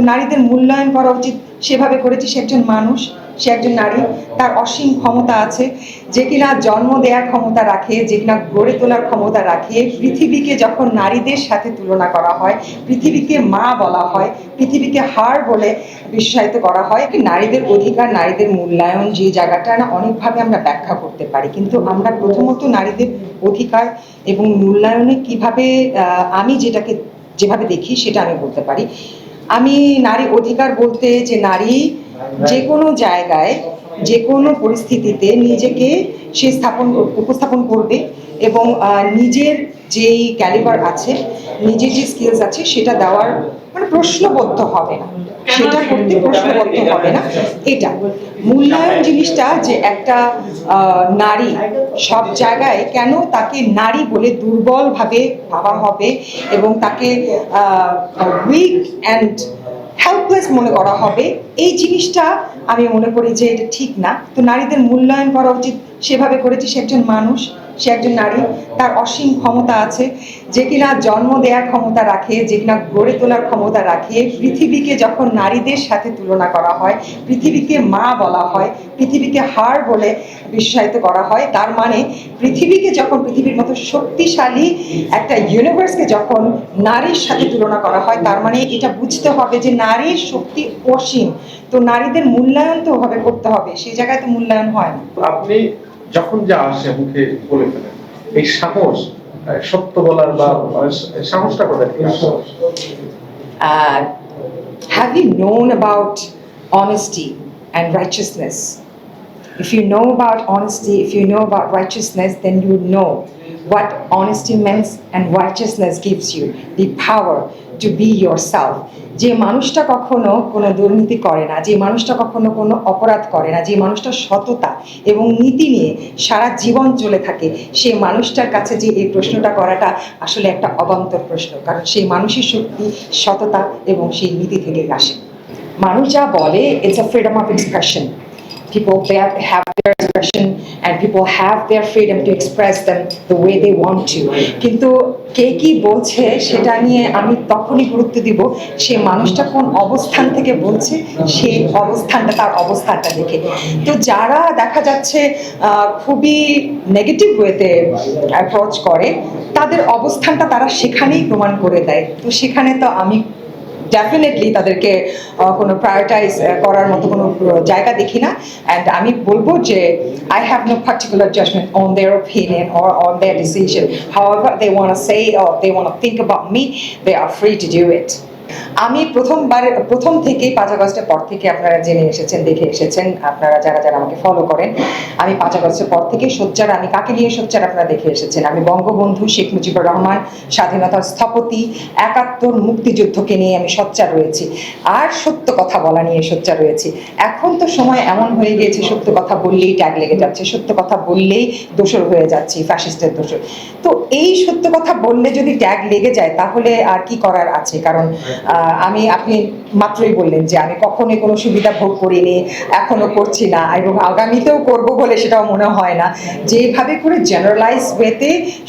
তো নারীদের মূল্যায়ন করা উচিত। সেভাবে করেছি, সে একজন মানুষ, সে একজন নারী। তার অসীম ক্ষমতা আছে, যে কিনা জন্ম দেওয়ার ক্ষমতা রাখে, যে কিনা গড়ে তোলার ক্ষমতা রাখে। পৃথিবীকে যখন নারীদের সাথে তুলনা করা হয়, পৃথিবীকে মা বলা হয়, পৃথিবীকে হার বলে বিশ্বায়িত করা হয় নারীদের অধিকার, নারীদের মূল্যায়ন যে জায়গাটা না অনেকভাবে আমরা ব্যাখ্যা করতে পারি। কিন্তু আমরা প্রথমত নারীদের অধিকার এবং মূল্যায়নে কীভাবে আমি যেটাকে যেভাবে দেখি সেটা আমি বলতে পারি। আমি নারী অধিকার বলতে যে নারী যে কোনো জায়গায়, যে কোনো পরিস্থিতিতে নিজেকে সে স্থাপন উপস্থাপন করবে এবং নিজের যেই ক্যালিবার আছে, নিজের যে স্কিলস আছে, সেটা দেওয়ার মানে প্রশ্নবদ্ধ হবে না। সেটা করতে হবে না। এটা মূল্যায়ন জিনিসটা যে একটা নারী সব জায়গায় কেন তাকে নারী বলে দুর্বলভাবে ভাবা হবে এবং তাকে উইক অ্যান্ড হেল্পলেস মনে করা হবে এই জিনিসটা আমি মনে করি যে এটা ঠিক না। তো নারীদের মূল্যায়ন করা উচিত। সেভাবে করেছে সে একজন মানুষ। সে একজন নারী, তার অসীম ক্ষমতা আছে। যে কিনা জন্ম দেওয়ার ক্ষমতা রাখে, যে কিনা গড়ে তোলার ক্ষমতা রাখে, পৃথিবীকে যখন নারীদের সাথে তুলনা করা হয়, পৃথিবীকে মা বলা হয়, পৃথিবীকে হার বলে বিশ্বায়িত করা হয়, তার মানে পৃথিবীকে যখন পৃথিবীর মতো শক্তিশালী একটা ইউনিভার্সকে যখন নারীর সাথে তুলনা করা হয়, তার মানে এটা বুঝতে হবে যে নারীর শক্তি অসীম। তো নারীদের মূল্যায়ন তো ওভাবে করতে হবে, সেই জায়গায় তো মূল্যায়ন হয় না। আপনি যখন যা আসে মুখে বলে ফেলেন এই সাহস সত্য বলার বা সাহসটা কোথায় Uh, have you known about honesty and righteousness? If you know about honesty, if you know about righteousness, then you know what honesty means and righteousness gives you the power to be yourself. যে মানুষটা কখনো কোনো দুর্নীতি করে না যে মানুষটা কখনো কোনো অপরাধ করে না যে মানুষটা সততা এবং নীতি নিয়ে সারা জীবন চলে থাকে সেই মানুষটার কাছে যে এই প্রশ্নটা করাটা আসলে একটা অবান্তর প্রশ্ন কারণ সেই মানুষের শক্তি সততা এবং সেই নীতি থেকে আসে মানুষ যা বলে it's a freedom of expression people have their expression and people have their freedom to express them the way they want to. কিন্তু কে কি বলছে সেটা নিয়ে আমি তখনই গুরুত্ব দিব, সে মানুষটা কোন অবস্থান থেকে বলছে সেই অবস্থানটা তার অবস্থানটা দেখে। তো যারা দেখা যাচ্ছে খুবই নেগেটিভ ওয়েতে অ্যাপ্রোচ করে, তাদের অবস্থানটা তারা সেখানেই প্রমাণ করে দেয়। তো সেখানে তো আমি ডেফিনেটলি তাদেরকে আহ, কোনো প্রায়োরিটাইজ করার মতো কোনো জায়গা দেখি না অ্যান্ড আমি বলবো যে I have no particular judgement on their opinion or on their decision however they want say or they want think about me they are free to do it আমি প্রথমবার প্রথম থেকেই পাঁচ আগস্টের পর থেকে আপনারা জেনে এসেছেন দেখে এসেছেন আপনারা যারা যারা আমাকে ফলো করেন আমি পাঁচ আগস্টের পর থেকে সোচ্চার আমি কাকে নিয়ে সোচ্চার আপনারা দেখে এসেছেন? আমি বঙ্গবন্ধু শেখ মুজিবুর রহমান স্বাধীনতার স্থপতি একাত্তর মুক্তিযুদ্ধকে নিয়ে আমি সোচ্চার রয়েছি। আর সত্য কথা বলা নিয়ে সোচ্চার রয়েছি। এখন তো সময় এমন হয়ে গিয়েছে সত্য কথা বললেই ট্যাগ লেগে যাচ্ছে সত্য কথা বললেই দোষর হয়ে যাচ্ছি ফ্যাসিস্টের দোষর। তো এই সত্য কথা বললে যদি ট্যাগ লেগে যায় তাহলে আর কি করার আছে? কারণ আহ, আমি, আপনি মাত্রই বললেন যে আমি কখনোই কোনো সুবিধা ভোগ করিনি, এখনও করছি না এবং আগামীতেও করব বলে সেটাও মনে হয় না। যেভাবে করে জেনারেলাইজ ওয়েতে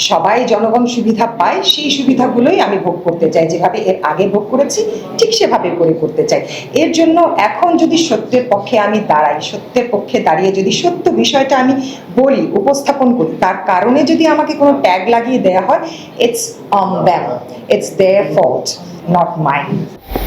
সবাই জনগণ সুবিধা পায়, সেই সুবিধাগুলোই আমি ভোগ করতে চাই। যেভাবে এর আগে ভোগ করেছি, ঠিক সেভাবে করে করতে চাই। এর জন্য এখন যদি সত্যের পক্ষে আমি দাঁড়াই, সত্যের পক্ষে দাঁড়িয়ে যদি সত্য বিষয়টা আমি বলি, উপস্থাপন করি, তার কারণে যদি আমাকে কোনো ট্যাগ লাগিয়ে দেওয়া হয় it's on them it's their fault not Bye.